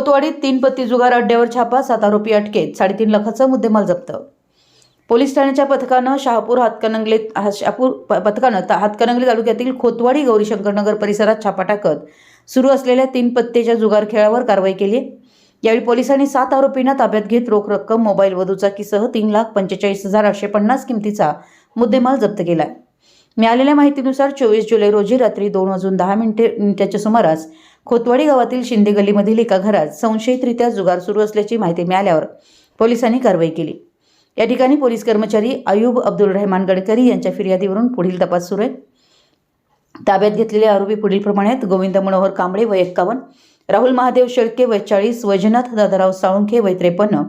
खोतवाडीत तीन पत्ती जुगार अड्ड्यावर छापा सात आरोपी अटकेत साडेतीन लाखाचा मुद्देमाल जप्त पोलीस ठाण्याच्या पथकानं शहापूर हातकणंगले शहापूर पथकानं हातकणंगले तालुक्यातील खोतवाडी गौरीशंकरनगर परिसरात छापा टाकत सुरू असलेल्या तीन पत्तेच्या जुगार खेळावर कारवाई केली आहे. यावेळी पोलिसांनी सात आरोपींना ताब्यात घेत रोख रक्कम मोबाईल व दुचाकीसह तीन लाख पंचेचाळीस हजार आठशे पन्नास किमतीचा मुद्देमाल जप्त केला मिळालेल्या माहितीनुसार चोवीस जुलै रोजी रात्री दोन वाजून दहा मिनिटे मिनिटाच्या सुमारास खोतवाडी गावातील शिंदे गल्लीमधील एका घरात संशयितरित्या जुगार सुरू असल्याची माहिती मिळाल्यावर पोलिसांनी कारवाई केली. या ठिकाणी पोलीस कर्मचारी अयूब अब्दुल रहमान गडकरी यांच्या फिर्यादीवरून पुढील तपास सुरू आहे. ताब्यात घेतलेले आरोपी पुढीलप्रमाणे आहेत गोविंद मनोहर कांबळे वय एक्कावन्न राहुल महादेव शेळके वय चाळीस वैजनाथ दादाराव साळुंखे वय त्रेपन्न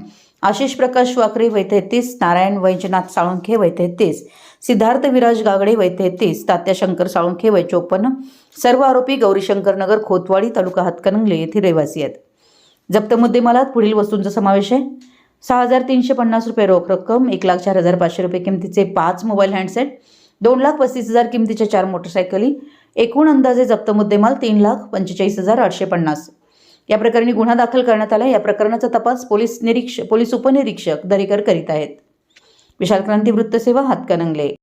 आशिष प्रकाश वाकरे वय तेहतीस नारायण वैजनाथ साळुंखे वय तेहतीस सिद्धार्थ विराज गागडे वय तेहतीस तात्या शंकर साळुंखे वय चोपन्न सर्व आरोपी गौरीशंकर नगर खोतवाडी तालुका हातकणंगले येथील रहिवासी आहेत. जप्त मुद्देमालात पुढील वस्तूंचा समावेश आहे. सहा हजार तीनशे पन्नास रुपये रोख रक्कम एक लाख चार हजार पाचशे रुपये किमतीचे पाच मोबाईल हँडसेट दोन लाख पस्तीस हजार किमतीच्या चार मोटरसायकली एकूण अंदाजे जप्त मुद्देमाल तीन लाख पंचेचाळीस हजार आठशे पन्नास. या प्रकरणी गुन्हा दाखल करण्यात आला या प्रकरणाचा तपास पोलीस निरीक्षक पोलीस उपनिरीक्षक दरेकर करीत आहेत. विशाल क्रांती वृत्तसेवा हातकणंगले.